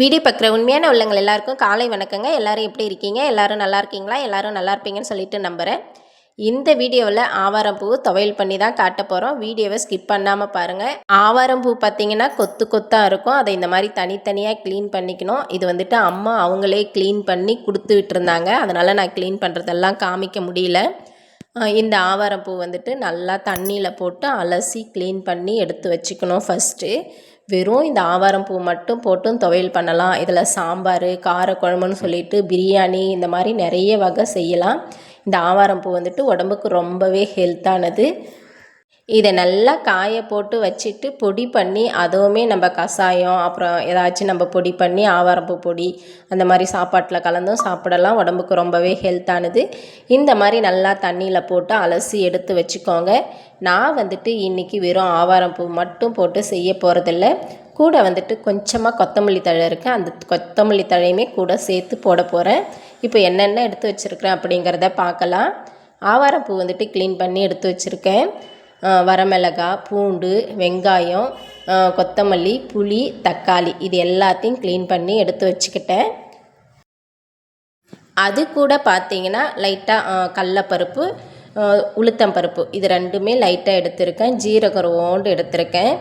Video பார்க்குற உண்மையான உள்ளங்கள் எல்லாருக்கும் காலை வணக்கங்க. எல்லாரும் எப்படி இருக்கீங்க? எல்லாரும் நல்லா இருக்கீங்களா? எல்லாரும் நல்லா இருப்பீங்கன்னு சொல்லிட்டு நம்புகிறேன் இந்த வீடியோவில் ஆவாரம்பூ துவையல் பண்ணி தான் காட்ட போகிறோம் வீடியோவை ஸ்கிப் பண்ணாமல் பாருங்கள் ஆவாரம்பூ பார்த்தீங்கன்னா கொத்து கொத்தாக இருக்கும். அதை இந்த மாதிரி தனித்தனியாக க்ளீன் பண்ணிக்கணும். இது வந்துட்டு அம்மா அவங்களே க்ளீன் பண்ணி கொடுத்து விட்டுருந்தாங்க. அதனால் நான் க்ளீன் பண்ணுறதெல்லாம் காமிக்க முடியல. இந்த ஆவாரம்பூ வந்துட்டு நல்லா தண்ணியில் போட்டு அலசி க்ளீன் பண்ணி எடுத்து வச்சுக்கணும் ஃபஸ்ட்டு வெறும் இந்த ஆவாரம் பூ மட்டும் போட்டும் துவையல் பண்ணலாம். இதில் சாம்பார் காரக்குழம்புன்னு சொல்லிட்டு பிரியாணி இந்த மாதிரி நிறைய வகை செய்யலாம். இந்த ஆவாரம் பூ வந்துட்டு உடம்புக்கு ரொம்பவே ஹெல்த்தானது இதை நல்லா காய போட்டு வச்சுட்டு பொடி பண்ணி அதுவுமே நம்ம கஷாயம் அப்புறம் ஏதாச்சும் நம்ம பொடி பண்ணி ஆவாரம்பூ பொடி அந்த மாதிரி சாப்பாட்டில் கலந்தும் சாப்பிடலாம். உடம்புக்கு ரொம்பவே ஹெல்த்தானது இந்த மாதிரி நல்லா தண்ணியில் போட்டு அலசி எடுத்து வச்சுக்கோங்க. நான் வந்துட்டு இன்றைக்கி வெறும் ஆவாரம்பூ மட்டும் போட்டு செய்ய போகிறதில்ல கூட வந்துட்டு கொஞ்சமாக கொத்தமல்லி தழை இருக்குது அந்த கொத்தமல்லி தழையுமே கூட சேர்த்து போட போகிறேன் இப்போ என்னென்ன எடுத்து வச்சுருக்கிறேன் அப்படிங்கிறத பார்க்கலாம். ஆவாரம்பூ வந்துட்டு க்ளீன் பண்ணி எடுத்து வச்சுருக்கேன். வரமிளகா வரமிளகாய் பூண்டு வெங்காயம் கொத்தமல்லி புளி தக்காளி இது எல்லாத்தையும் க்ளீன் பண்ணி எடுத்து வச்சுக்கிட்டேன். அது கூட பார்த்தீங்கன்னா லைட்டாக கடலப்பருப்பு உளுத்தம்பருப்பு இது ரெண்டுமே லைட்டாக எடுத்திருக்கேன். ஜீரகம் ஓண்டு எடுத்திருக்கேன்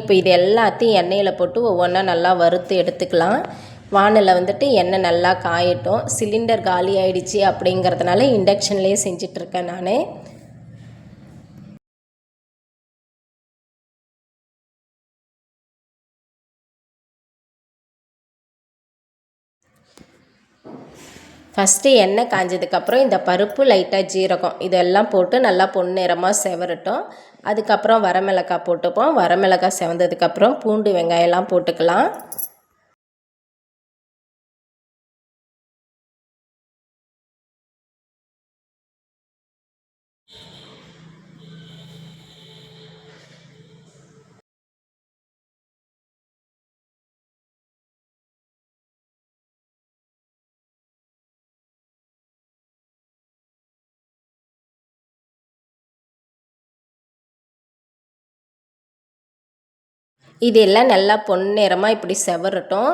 இப்போ இது எல்லாத்தையும் எண்ணெயில் போட்டு ஒவ்வொன்றா நல்லா வறுத்து எடுத்துக்கலாம். வானலில் வந்துட்டு எண்ணெய் நல்லா காயட்டும். சிலிண்டர் காலி ஆயிடுச்சு அப்படிங்கிறதுனால இண்டக்ஷன்லேயே செஞ்சிட்ருக்கேன் நான். ஃபஸ்ட்டு எண்ணெய் காஞ்சதுக்கப்புறம் இந்த பருப்பு லைட்டாக ஜீரகம் இதெல்லாம் போட்டு நல்லா பொன்னிறமாக செவரட்டும். அதுக்கப்புறம் வரமிளகாய் போட்டுப்போம். வரமிளகாய் செவந்ததுக்கப்புறம் பூண்டு வெங்காயம்லாம் போட்டுக்கலாம். இது எல்லாம் நல்லா பொன்னிறமாக இப்படி செவரட்டும்.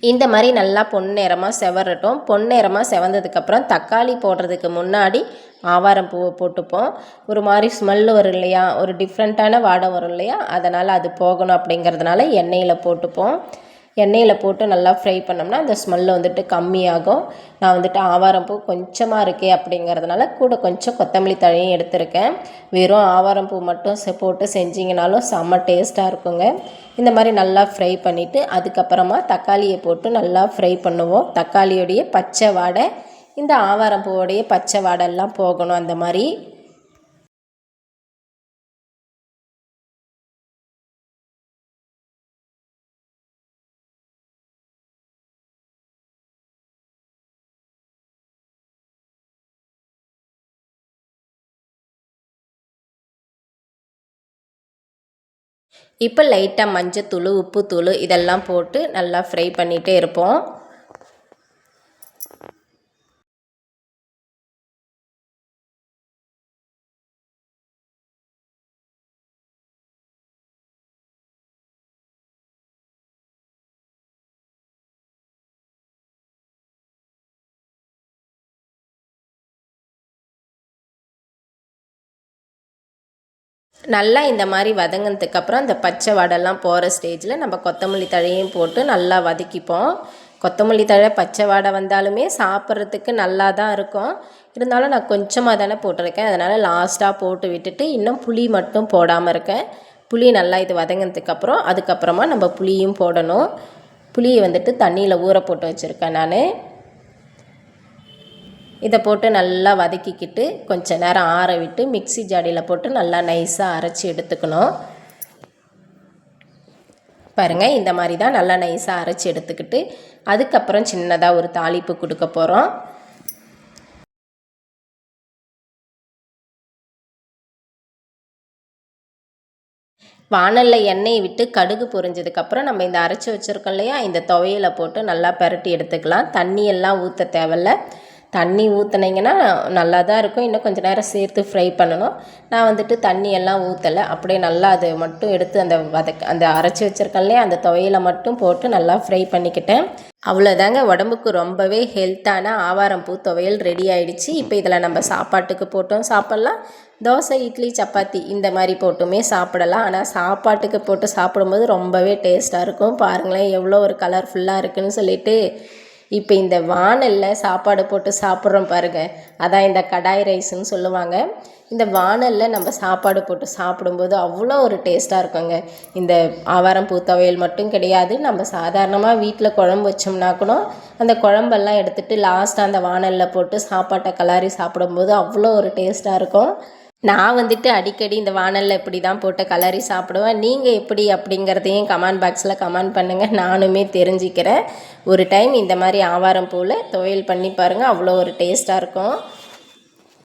இந்த மாதிரி நல்லா பொன்னிறமாக செவரட்டும். பொன்னிறமாக செவந்ததுக்கப்புறம் தக்காளி போடுறதுக்கு முன்னாடி ஆவாரம் பூவை போட்டுப்போம். ஒரு மாதிரி ஸ்மெல்லு வரும் இல்லையா? ஒரு டிஃப்ரெண்ட்டான வாடை வரும் இல்லையா? அதனால் அது போகணும் அப்படிங்கிறதுனால எண்ணெயில் போட்டுப்போம். எண்ணெயில் போட்டு நல்லா ஃப்ரை பண்ணோம்னா அந்த ஸ்மெல்லு வந்துட்டு கம்மியாகும். நான் வந்துட்டு ஆவாரம்பூ கொஞ்சமாக இருக்கே அப்படிங்கிறதுனால கூட கொஞ்சம் கொத்தமல்லி தழையும் எடுத்திருக்கேன். வெறும் ஆவாரம் பூ மட்டும் போட்டு செஞ்சிங்கனாலும் செம்ம டேஸ்ட்டாக இருக்குங்க. இந்த மாதிரி நல்லா ஃப்ரை பண்ணிவிட்டு அதுக்கப்புறமா தக்காளியை போட்டு நல்லா ஃப்ரை பண்ணுவோம். தக்காளியோடைய பச்சை வாடை இந்த ஆவாரம் பூவோடைய பச்சை வாடெல்லாம் போகணும் அந்த மாதிரி. இப்போ லைட்டாக மஞ்சத்தூள் உப்புத்தூள் இதெல்லாம் போட்டு நல்லா ஃப்ரை பண்ணிகிட்டே இருப்போம். நல்லா இந்த மாதிரி வதங்கினதுக்கு அப்புறம் பச்சை வாடெல்லாம் போகிற ஸ்டேஜில் நம்ம கொத்தமல்லி தழையும் போட்டு நல்லா வதக்கிப்போம். கொத்தமல்லி தழை பச்சை வாடை வந்தாலுமே சாப்பிட்றதுக்கு நல்லா தான் இருக்கும். இருந்தாலும் நான் கொஞ்சமாக தானே போட்டிருக்கேன். அதனால் லாஸ்ட்டாக போட்டு விட்டுட்டு இன்னும் புளி மட்டும் போடாமல் இருக்கேன். புளி நல்லா இது வதங்கினதுக்கப்புறம் அதுக்கப்புறமா நம்ம புளியும் போடணும். புளியை வந்துட்டு தண்ணியில் ஊற போட்டு வச்சுருக்கேன் நான். இதை போட்டு நல்லா வதக்கிக்கிட்டு கொஞ்சம் நேரம் ஆற விட்டு மிக்ஸி ஜாடியில் போட்டு நல்லா நைஸாக அரைச்சி எடுத்துக்கணும். பாருங்கள் இந்த மாதிரி தான் நல்லா நைஸாக அரைச்சி எடுத்துக்கிட்டு அதுக்கப்புறம் சின்னதாக ஒரு தாளிப்பு கொடுக்க போகிறோம் வாணலில் எண்ணெயை விட்டு கடுகு பொரிஞ்சதுக்கப்புறம் நம்ம இந்த அரைச்சி வச்சுருக்கோம் இல்லையா இந்த துவையலை போட்டு நல்லா பரட்டி எடுத்துக்கலாம். தண்ணியெல்லாம் ஊற்ற தேவையில்ல. தண்ணி ஊற்றுனீங்கன்னா நல்லா தான் இருக்கும். இன்னும் கொஞ்சம் நேரம் சேர்த்து ஃப்ரை பண்ணணும். நான் வந்துட்டு தண்ணி எல்லாம் ஊற்றலை அப்படியே நல்லா அதை மட்டும் எடுத்து அந்த வதக்க அந்த அரைச்சி வச்சுருக்கல்லையே அந்த துவையலை மட்டும் போட்டு நல்லா ஃப்ரை பண்ணிக்கிட்டேன். அவ்வளோதாங்க உடம்புக்கு ரொம்பவே ஹெல்த்தான ஆவாரம் பூ துவையல் ரெடி ஆயிடுச்சு. இப்போ இதில் நம்ம சாப்பாட்டுக்கு போட்டும். சாப்பிட்லாம். தோசை இட்லி சப்பாத்தி இந்த மாதிரி போட்டுமே சாப்பிடலாம். ஆனால் சாப்பாட்டுக்கு போட்டு சாப்பிடும்போது ரொம்பவே டேஸ்ட்டாக இருக்கும். பாருங்களேன் எவ்வளோ ஒரு கலர்ஃபுல்லாக இருக்குன்னு சொல்லிட்டு. இப்போ இந்த வாணலில் சாப்பாடு போட்டு சாப்பிட்றோம் பாருங்க. அதான் இந்த கடாய் ரைஸ்ன்னு சொல்லுவாங்க. இந்த வாணலில் நம்ம சாப்பாடு போட்டு சாப்பிடும்போது அவ்வளோ ஒரு டேஸ்ட்டாக இருக்குங்க. இந்த ஆவாரம் பூ துவையல் மட்டும் கிடையாது. நம்ம சாதாரணமாக வீட்டில் குழம்பு வச்சோம்னா கூட அந்த குழம்பெல்லாம் எடுத்துகிட்டு லாஸ்ட்டாக அந்த வாணலில் போட்டு சாப்பாட்டை கலாரி சாப்பிடும்போது அவ்வளோ ஒரு டேஸ்ட்டாக இருக்கும். நான் வந்துட்டு அடிக்கடி இந்த வானலில் இப்படி தான் போட்டு கலரி சாப்பிடுவேன். நீங்கள் எப்படி அப்படிங்கிறதையும் கமெண்ட் பாக்ஸில் கமெண்ட் பண்ணுங்கள் நானுமே தெரிஞ்சுக்கிறேன். ஒரு டைம் இந்த மாதிரி ஆவாரம் பூவில் துவையல் பண்ணி பாருங்கள் அவ்வளோ ஒரு டேஸ்ட்டாக இருக்கும்.